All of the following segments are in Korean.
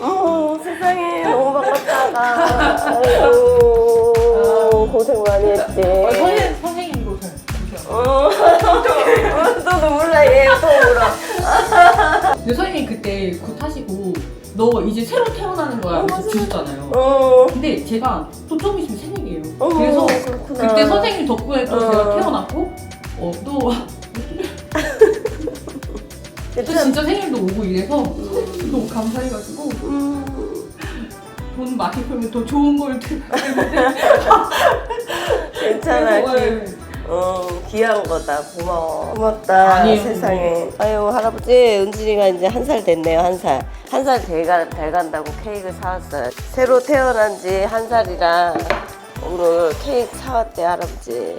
어, 세상에 너무. 아이고, 고생 많이 했지. 어, 선생, 선생님 이거 잘 보셔. 어, 또 눈물 나, 얘, 또 울어. 근데 선생님 그때 굿 하시고 너 이제 새로 태어나는 거야 그래서 주셨잖아요. 어, 근데 제가 또 조금 있으면 새내기예요. 어머, 그래서 그렇구나. 그때 선생님 덕분에 또 어. 제가 태어났고 어, 또, 또 괜찮아. 진짜 생일도 오고 이래서 너무 감사해가지고 음, 돈 많이 벌면 더 좋은 걸 드리는데 괜찮아. 기, 어, 귀한 거다. 고마워. 고맙다. 아니에요. 세상에. 아유, 할아버지, 은진이가 이제 한 살 됐네요, 한 살. 한살 돼가, 돼간다고 케이크 사왔어요. 새로 태어난 지 한 살이라 오늘 케이크 사왔대, 할아버지.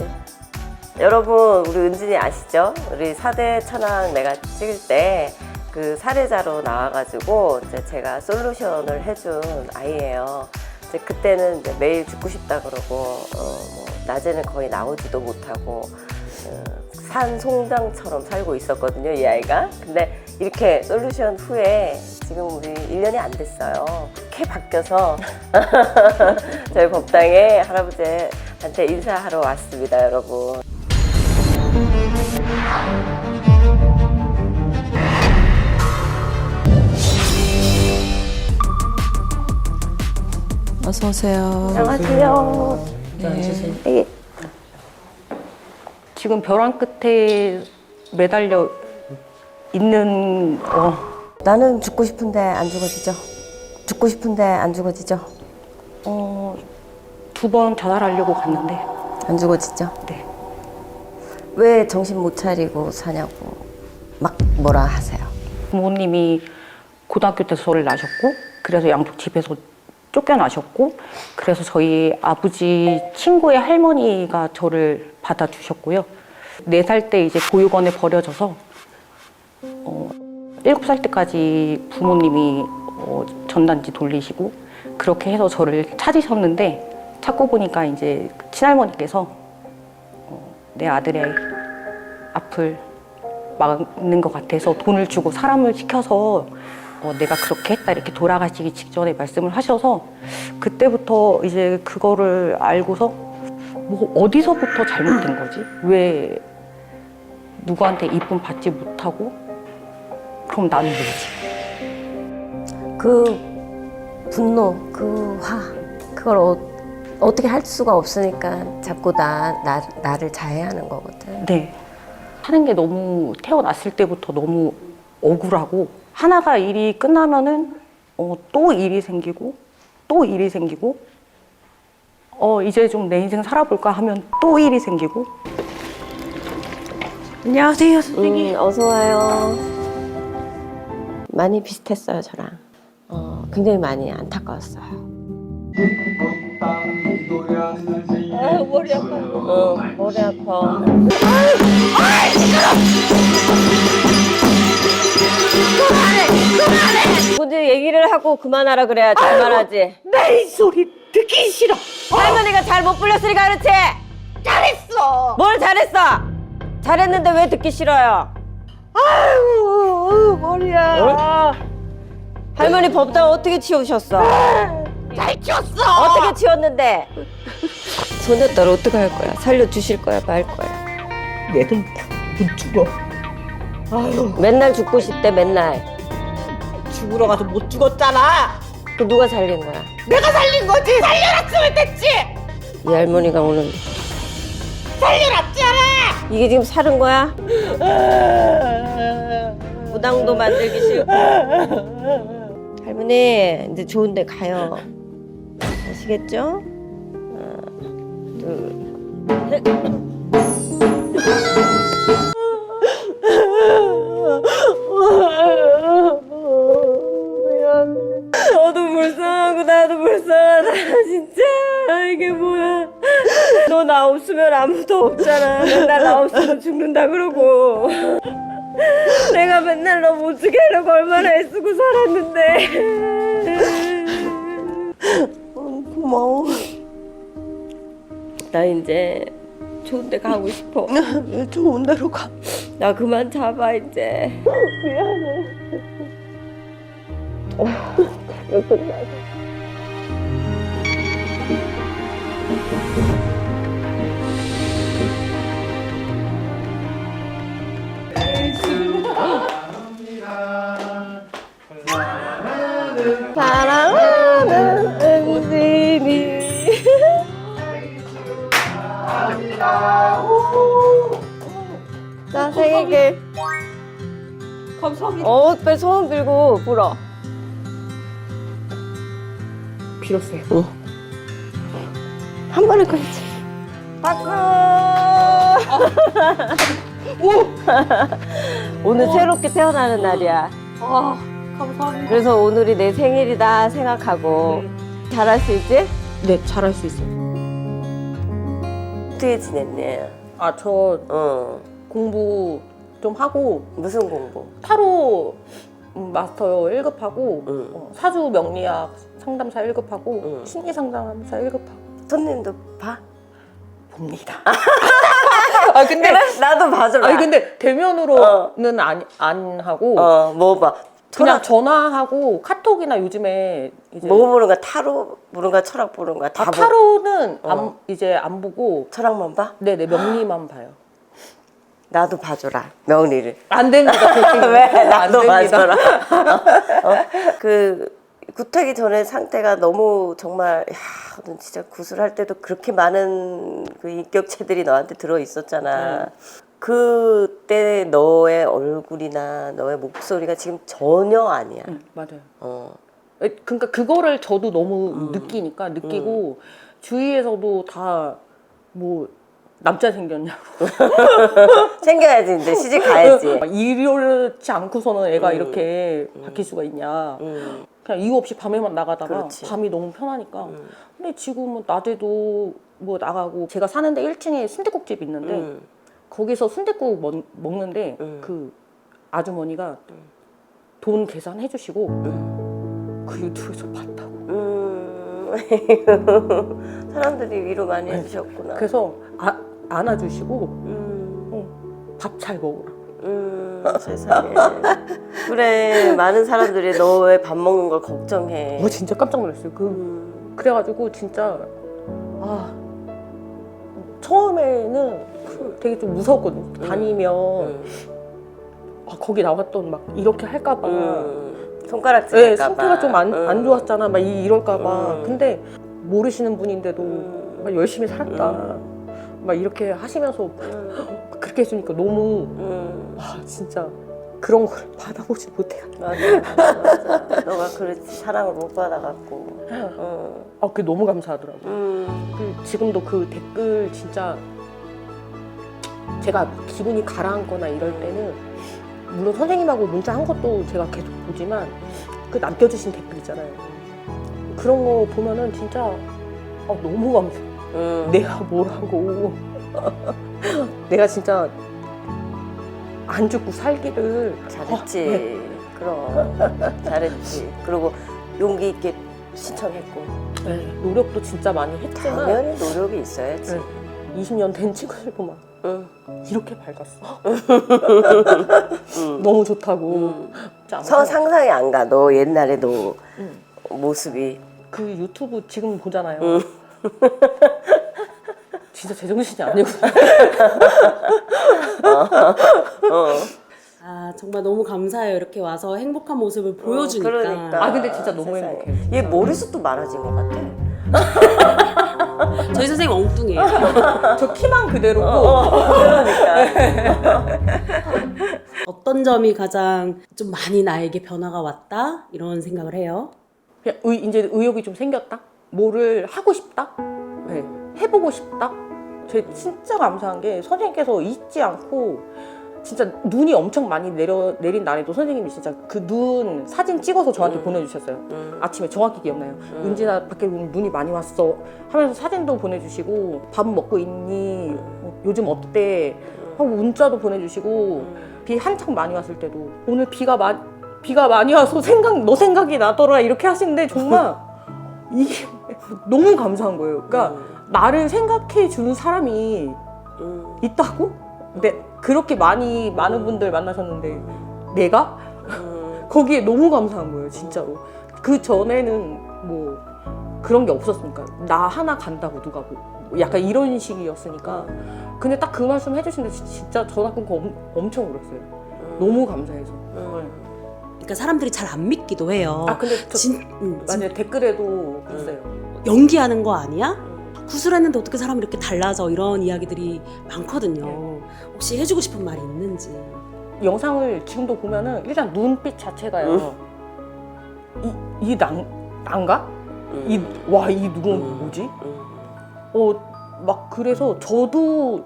여러분, 우리 은진이 아시죠? 우리 4대 천왕 내가 찍을 때 그 사례자로 나와가지고 이제 제가 솔루션을 해준 아이예요. 이제 그때는 이제 매일 죽고 싶다 그러고, 어, 뭐, 낮에는 거의 나오지도 못하고, 어, 산 송장처럼 살고 있었거든요, 이 아이가. 근데 이렇게 솔루션 후에 지금 우리 1년이 안 됐어요. 이렇게 바뀌어서 저희 법당에 할아버지한테 인사하러 왔습니다, 여러분. 어서 오세요. 안녕하세요. 네. 네. 지금 벼랑 끝에 매달려 있는 어, 나는 죽고 싶은데 안 죽어지죠? 죽고 싶은데 안 죽어지죠? 어, 두 번 자살하려고 갔는데 안 죽어지죠? 네. 왜 정신 못 차리고 사냐고 막 뭐라 하세요? 부모님이 고등학교 때 저를 낳으셨고 그래서 양쪽 집에서 쫓겨나셨고 그래서 저희 아버지 친구의 할머니가 저를 받아주셨고요. 네 살 때 이제 보육원에 버려져서 어, 살 때까지 부모님이 어, 전단지 돌리시고 그렇게 해서 저를 찾으셨는데 찾고 보니까 이제 그 친할머니께서 어, 내 아들의 앞을 막는 것 같아서 돈을 주고 사람을 시켜서 어, 내가 그렇게 했다 이렇게 돌아가시기 직전에 말씀을 하셔서 그때부터 이제 그거를 알고서 뭐 어디서부터 잘못된 거지? 왜 누구한테 이쁨 받지 못하고 그럼 나는 뭐지? 그 분노, 그 화, 그걸 어, 어떻게 할 수가 없으니까 자꾸 나, 나, 나를 자해하는 거거든. 네. 하는 게 너무 태어났을 때부터 너무 억울하고 하나가 일이 끝나면은 어, 또 일이 생기고 또 일이 생기고 어 이제 좀 내 인생 살아볼까 하면 또 일이 생기고 안녕하세요 선생님 음, 어서 와요. 많이 비슷했어요, 저랑. 어, 굉장히 많이 안타까웠어요. 아, 머리 아파. 어, 머리 아파. 먼저 얘기를 하고 그만하라 그래야 그만하지. 내 소리 듣기 싫어 할머니가 잘 못 불렸으니까 그렇지. 잘했어. 뭘 잘했어? 잘했는데 왜 듣기 싫어요? 아유 머리야 할머니 법당 어떻게 치우셨어? 잘 치웠어 어떻게 치웠는데? 소녀딸 어떻게 할 거야? 살려주실 거야? 말 거야? 내돈 못 죽어 맨날 죽고 싶대 맨날. 죽으러 가서 못 죽었잖아. 그 누가 살린 거야? 내가 살린 거지. 살려놨으면 됐지? 이 할머니가 오늘 살려놨잖아? 이게 지금 사는 거야? 무당도 만들기 싫고. 할머니 이제 좋은 데 가요. 아시겠죠? 하나 둘 셋 불쌍하다 진짜 이게 뭐야 너 나 없으면 아무도 없잖아 맨날 나 없으면 죽는다 그러고 내가 맨날 너 못 죽게 하려고 얼마나 애쓰고 살았는데 어, 고마워 나 이제 좋은 데 가고 싶어 좋은 데로 가. 나 그만 잡아 이제 사랑하는 은진이. 자, 생일게. 감사합니다. 어, 빨리 소원 빌고 불어. 빌었어요. 한 번에 꺼야지. 박수! 오늘 새롭게 태어나는 날이야. 아, 감사합니다. 그래서 오늘이 내 생일이다 생각하고 잘할 수 있지? 네, 잘할 수 있어요. 어떻게 지냈니? 아, 저 어. 공부 좀 하고 무슨 공부? 타로 음, 마스터 1급하고 응. 어, 사주 명리학 상담사 1급하고 응. 심리 상담사 1급하고 손님도 봐? 봅니다. 아 근데 나도 봐줘라. 아니 근데 대면으로는 안, 안 하고 어, 뭐 봐. 그냥 전화하고 카톡이나 요즘에 이제 뭐 보는 거야? 타로 보는 거야? 철학 보는 거야? 다 아, 보- 타로는 안- 어. 이제 안 보고 철학만 봐? 네네 명리만 봐요. 나도 봐줘라. 명리를. 안 됩니다. 왜? 안 나도. 봐줘라. 어? 그 구타기 전에 상태가 너무 정말 야, 넌 진짜 구슬할 때도 그렇게 많은 그 인격체들이 너한테 들어 있었잖아. 네. 그때 너의 얼굴이나 너의 목소리가 지금 전혀 아니야. 응, 맞아요. 어. 에, 그러니까 그거를 저도 너무 음. 느끼니까 느끼고 주위에서도 다 뭐 남자 생겼냐고 챙겨야지 이제 시집 가야지. 이렇지 않고서는 애가 음. 이렇게 바뀔 수가 있냐 음. 그냥 이유 없이 밤에만 나가다가 그렇지. 밤이 너무 편하니까 음. 근데 지금은 낮에도 뭐 나가고 제가 사는데 1층에 순대국집 있는데 음. 거기서 순대국 먹, 먹는데 음. 그 아주머니가 돈 계산해 주시고 음. 그 유튜브에서 봤다고 음. 사람들이 위로 많이 해주셨구나. 그래서 아, 안아주시고 음. 밥잘 먹으라 음, 세상에. 그래, 많은 사람들이 너의 밥 먹는 걸 걱정해. 어 진짜 깜짝 놀랐어요 그 음, 그래가지고 진짜 아 처음에는 되게 좀 무서웠거든요. 다니면 음, 아, 거기 나왔던 막 이렇게 할까봐. 음, 손가락질 네, 할까 봐. 상태가 좀 안 안 음. 좋았잖아. 막 이- 이럴까봐. 음. 근데 모르시는 분인데도 음. 막 열심히 살았다. 막 이렇게 하시면서 음, 그렇게 해주니까 너무 음, 아 진짜 그런 걸 받아보지 못해요. 맞아, 맞아. 너가 그렇지 사랑을 못 받아갖고. 음, 아 그게 너무 감사하더라고요. 음, 그 지금도 그 댓글 진짜 제가 기분이 가라앉거나 이럴 때는 물론 선생님하고 문자 한 것도 제가 계속 보지만 그 남겨주신 댓글 있잖아요. 그런 거 보면은 진짜 아, 너무 감사. 음. 내가 뭐라고 내가 진짜 안 죽고 살기를 잘했지. 그럼 잘했지. 그리고 용기 있게 신청했고. 네, 노력도 진짜 많이 했지만 당연히 노력이 있어야지. 네. 20년 된 친구들 보면 응. 이렇게 밝았어. 너무 좋다고. 아무 서 상상이 안 가. 너 옛날에 너 응. 모습이. 그 유튜브 지금 보잖아요. 응. 진짜 제정신이 아니구나. 어. 아 정말 너무 감사해요. 이렇게 와서 행복한 모습을 보여주니까. 그러니까. 아, 근데 진짜 너무 세상에. 행복해요, 진짜. 얘 머리숱도 많아진 것 같아. 저희 선생님 엉뚱해요. 저 키만 그대로고 그러니까. 어떤 점이 가장 좀 많이 나에게 변화가 왔다 이런 생각을 해요. 그냥 의, 이제 의욕이 좀 생겼다. 뭐를 하고 싶다. 네, 해보고 싶다. 제 진짜 감사한 게 선생님께서 잊지 않고 진짜 눈이 엄청 많이 내려 내린 날에도 선생님이 진짜 그 눈 사진 찍어서 저한테 보내주셨어요. 음. 아침에 정확히 기억나요. 은진아 밖에 오늘 눈이 많이 왔어 하면서 사진도 보내주시고 밥 먹고 있니? 뭐 요즘 어때? 하고 문자도 보내주시고 비 한창 많이 왔을 때도 오늘 비가 마, 비가 많이 와서 생각 너 생각이 나더라 이렇게 하시는데 정말 이게 너무 감사한 거예요. 그러니까 나를 생각해 주는 사람이 음. 있다고? 근데 그렇게 많이 많은 분들 만나셨는데 내가 음. 거기에 너무 감사한 거예요, 진짜로. 그 전에는 뭐 그런 게 없었으니까 나 하나 간다고 누가 뭐 약간 이런 식이었으니까. 근데 딱 그 말씀 해주신데 진- 진짜 전화 끊고 엄, 엄청 울었어요. 너무 감사해서. 네. 그러니까 사람들이 잘 안 믿기도 해요. 아 근데 저 진, 음, 진- 맞아요 댓글에도 봤어요. 연기하는 거 아니야? 구슬했는데 어떻게 사람이 이렇게 달라져 이런 이야기들이 많거든요. 네. 혹시 해주고 싶은 말이 있는지. 영상을 지금도 보면은 일단 눈빛 자체가요. 이, 이 난, 난가? 이, 와, 이 누군 음. 뭐지? 음. 어, 막 그래서 저도,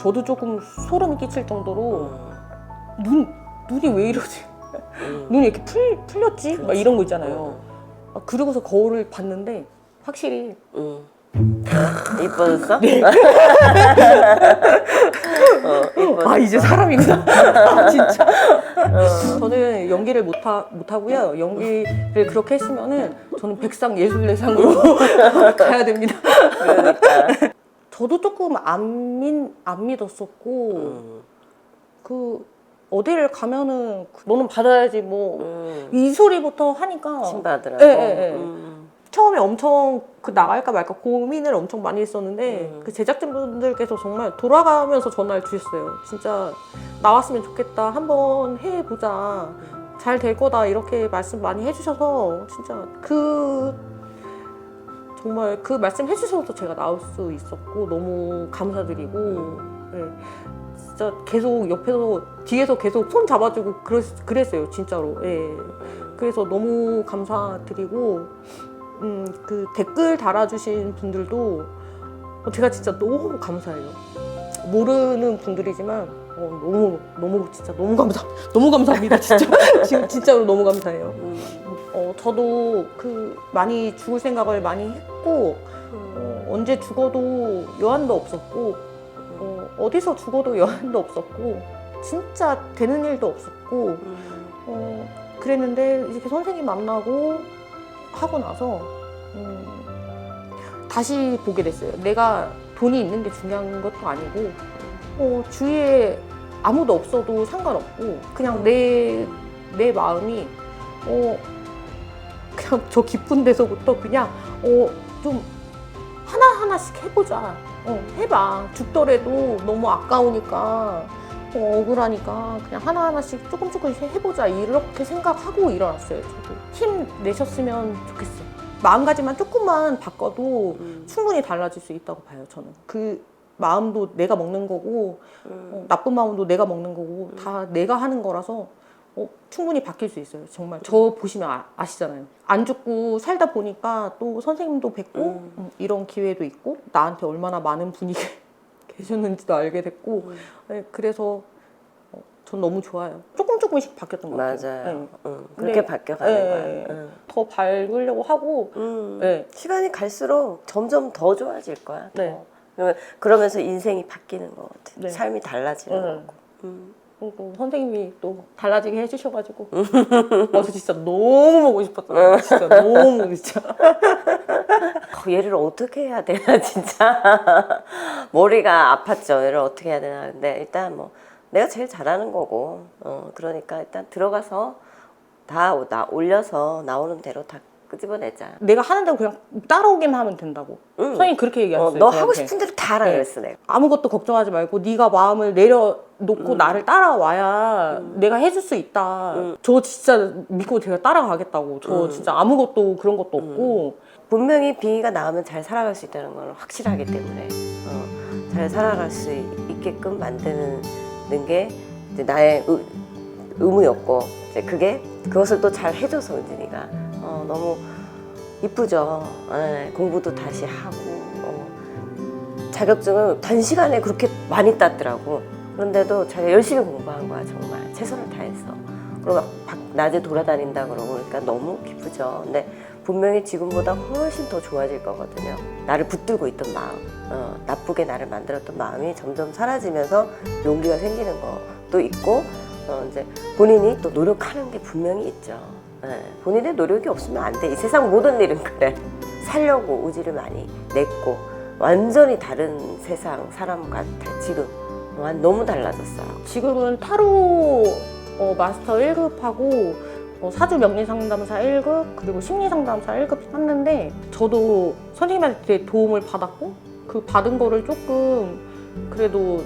저도 조금 소름이 끼칠 정도로 눈, 눈이 왜 이러지? 음. 눈이 이렇게 풀, 풀렸지? 막 이런 거 있잖아요. 음. 아, 그러고서 거울을 봤는데 확실히 음. 이뻐졌어? 네. 어, 이뻐졌어. 아 이제 사람이구나 아, 진짜 어. 저는 연기를 못 하, 못 하고요 연기를 그렇게 했으면은 저는 백상 예술대상으로 가야 됩니다 그러니까. 저도 조금 안, 믿, 안 믿었었고 음. 그 어디를 가면은 그 너는 받아야지 뭐이 음. 소리부터 하니까 신받으라고. 예, 예, 예. 음. 처음에 엄청 그 나갈까 말까 고민을 엄청 많이 했었는데 음. 그 제작진분들께서 정말 돌아가면서 전화를 주셨어요. 진짜 나왔으면 좋겠다. 한번 해보자. 잘 될 거다. 이렇게 말씀 많이 해주셔서 진짜 그 정말 그 말씀 해주셔서 제가 나올 수 있었고 너무 감사드리고 네. 진짜 계속 옆에서 뒤에서 계속 손 잡아주고 그랬, 그랬어요. 진짜로. 예. 그래서 너무 감사드리고 음, 그 댓글 달아주신 분들도 어, 제가 진짜 너무 감사해요. 모르는 분들이지만 어, 너무 너무 진짜 너무 감사 너무 감사합니다 진짜 지금 진짜로 너무 감사해요. 음. 어, 저도 그 많이 죽을 생각을 많이 했고 어, 언제 죽어도 여한도 없었고 어, 어디서 죽어도 여한도 없었고 진짜 되는 일도 없었고 음. 어, 그랬는데 이렇게 선생님 만나고 하고 나서 음, 다시 보게 됐어요. 내가 돈이 있는 게 중요한 것도 아니고 어, 주위에 아무도 없어도 상관없고 그냥 내, 내 마음이 어, 그냥 저 깊은 데서부터 그냥 어, 좀 하나하나씩 해보자. 어, 해봐. 죽더라도 너무 아까우니까 어, 억울하니까 그냥 하나하나씩 조금 조금씩 해보자 이렇게 생각하고 일어났어요 저도. 힘 내셨으면 좋겠어요. 마음가짐만 조금만 바꿔도 음. 충분히 달라질 수 있다고 봐요 저는. 그 마음도 내가 먹는 거고 음. 어, 나쁜 마음도 내가 먹는 거고 다 내가 하는 거라서 어, 충분히 바뀔 수 있어요 정말. 저 보시면 아, 아시잖아요. 안 죽고 살다 보니까 또 선생님도 뵙고 음. 음, 이런 기회도 있고 나한테 얼마나 많은 분이 계셨는지도 알게 됐고 음. 네, 그래서 어, 전 너무 좋아요. 조금 조금씩 바뀌었던 것 같아요. 맞아요. 네. 응. 그렇게 네. 바뀌어가는 네. 거야. 응. 더 밝으려고 하고 음. 네. 시간이 갈수록 점점 더 좋아질 거야. 더. 네. 그러면- 그러면서 인생이 바뀌는 것 같아. 네. 삶이 달라지는 네. 거고. 음. 그리고 선생님이 또 달라지게 해주셔가지고 어, 저 진짜 너무 보고 싶었어요. 진짜 너무 진짜. 어, 얘를 어떻게 해야 되나 진짜 머리가 아팠죠. 얘를 어떻게 해야 되나. 근데 일단 뭐 내가 제일 잘하는 거고. 어 그러니까 일단 들어가서 다 나, 올려서 나오는 대로 다 끄집어내자. 내가 하는 대로 그냥 따라오기만 하면 된다고. 응. 선생님 그렇게 어, 얘기하셨어요. 너 하고 저한테. 싶은 대로 다 하라 네. 그랬어 내가. 아무것도 걱정하지 말고 네가 마음을 내려놓고 음. 나를 따라와야 내가 해줄 수 있다. 저 진짜 믿고 제가 따라가겠다고. 저 음. 진짜 아무것도 그런 것도 없고 분명히 빙의가 나오면 잘 살아갈 수 있다는 건 확실하기 때문에 어, 잘 살아갈 수 있게끔 만드는 게 이제 나의 의, 의무였고 이제 그게 그것을 또 잘 해줘서 은진이가 어, 너무 이쁘죠. 예, 공부도 다시 하고 어, 자격증을 단시간에 그렇게 많이 땄더라고. 그런데도 자기가 열심히 공부한 거야 정말 최선을 다했어. 그리고 막 밖- 낮에 돌아다닌다 그러고 그러니까 너무 기쁘죠. 근데 분명히 지금보다 훨씬 더 좋아질 거거든요. 나를 붙들고 있던 마음, 어, 나쁘게 나를 만들었던 마음이 점점 사라지면서 용기가 생기는 것도 있고, 어, 이제 본인이 또 노력하는 게 분명히 있죠. 예, 본인의 노력이 없으면 안 돼. 이 세상 모든 일은 그래. 살려고 의지를 많이 냈고, 완전히 다른 세상 사람 같아, 지금. 완- 너무 달라졌어요. 지금은 타로 어, 마스터 1급하고 어, 사주 명리 상담사 1급 그리고 심리 상담사 1급 땄는데 저도 선생님한테 도움을 받았고 그 받은 거를 조금 그래도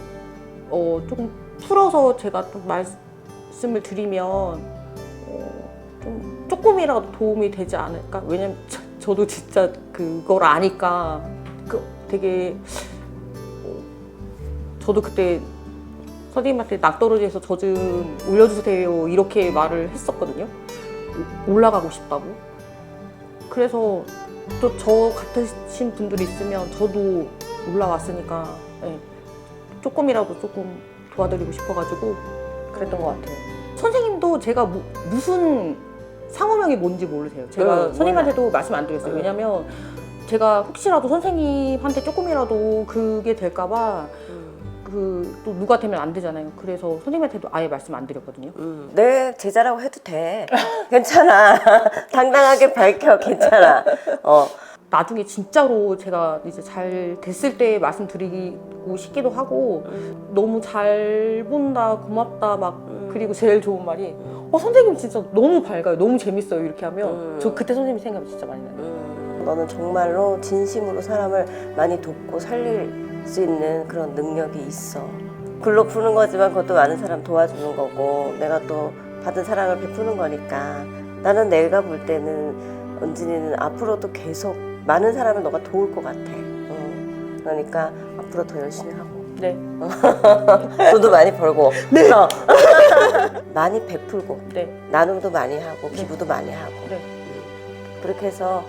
어, 조금 풀어서 제가 좀 말씀을 드리면 어, 좀 조금이라도 도움이 되지 않을까? 왜냐면 저, 저도 진짜 그걸 아니까 그 되게 어, 저도 그때 선생님한테 낙떨어지에서 저 좀 올려주세요 이렇게 말을 했었거든요. 오- 올라가고 싶다고. 그래서 또 저 같으신 분들이 있으면 저도 올라왔으니까 예, 조금이라도 조금 도와드리고 싶어가지고 그랬던 것 같아요. 선생님도 제가 무, 무슨 상호명이 뭔지 모르세요. 제가 응, 선생님한테도 말씀 안 드렸어요. 응. 왜냐면 제가 혹시라도 선생님한테 조금이라도 그게 될까봐 그또 누가 되면 안 되잖아요. 그래서 선생님한테도 아예 말씀 안 드렸거든요. 음, 내 제자라고 해도 돼. 괜찮아. 당당하게 밝혀. 괜찮아. 어. 나중에 진짜로 제가 이제 잘 됐을 때 말씀드리고 싶기도 하고 너무 잘 본다 고맙다 막 그리고 제일 좋은 말이 어 선생님 진짜 너무 밝아요. 너무 재밌어요 이렇게 하면. 음. 저 그때 선생님 생각이 진짜 많이 나요. 음, 너는 정말로 진심으로 사람을 많이 돕고 살릴 수 있는 그런 능력이 있어. 글로 푸는 거지만 그것도 많은 사람 도와주는 거고 내가 또 받은 사랑을 베푸는 거니까. 나는 내가 볼 때는 은진이는 앞으로도 계속 많은 사람을 너가 도울 것 같아. 음, 그러니까 앞으로 더 열심히 하고. 네. 돈도 많이 벌고. 어. 많이 베풀고 네. 나눔도 많이 하고 기부도 많이 하고 네. 그렇게 해서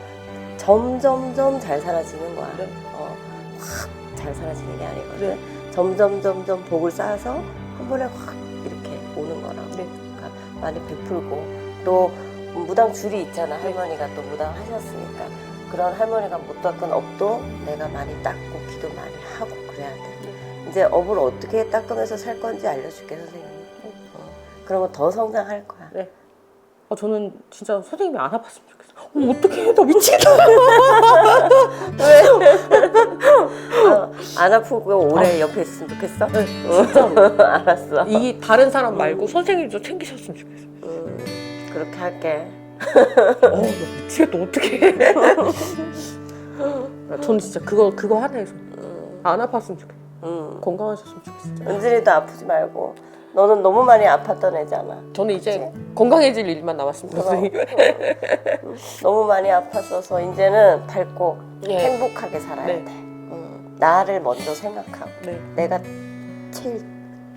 점점점 잘 살아지는 거야. 네. 어, 확잘 살아지는 게 아니거든. 네. 점점 점점 복을 쌓아서 한 번에 확 이렇게 오는 거라고. 네. 그러니까 많이 베풀고 또 무당 줄이 있잖아. 할머니가 또 무당 하셨으니까 그런 할머니가 못 닦은 업도 내가 많이 닦고 기도 많이 하고 그래야 돼. 네. 이제 업을 어떻게 닦으면서 살 건지 알려줄게 선생님. 어, 그러면 더 성장할 거야. 어, 저는 진짜 선생님이 안 아팠으면 좋겠어 어, 어떡해 나 미치겠다 아, 안 아프고 오래 옆에 있으면 좋겠어? 네, 진짜로. 알았어. 이 다른 사람 말고 선생님도 챙기셨으면 좋겠어 음, 그렇게 할게. 어, 나 미치겠다 어떡해 저는 진짜 그거 그거 하나에서 안 아팠으면 좋겠어 음. 건강하셨으면 좋겠어 은진이도 아프지 말고. 너는 너무 많이 아팠던 애잖아. 저는 이제 건강해질 일만 남았습니다. 선생님 음, 너무 많이 아팠어서 이제는 밝고 예. 행복하게 살아야 네. 돼. 음, 나를 먼저 생각하고 네. 내가 제일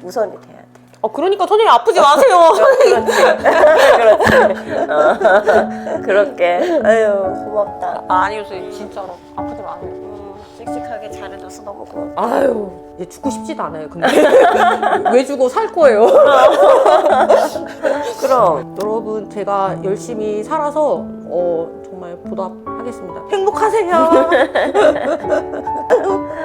우선이 돼야 돼. 어 그러니까 선생님 아프지 마세요 그렇지. 어, 그렇게. 아유 고맙다. 아니요 선생님 진짜로 아프지 마세요 음, 씩씩하게 잘해줘서 너무 고맙다. 아유 이제 죽고 싶지도 않아요 근데 왜 죽어 살 거예요 그럼. 여러분 제가 열심히 살아서 어 정말 보답하겠습니다 행복하세요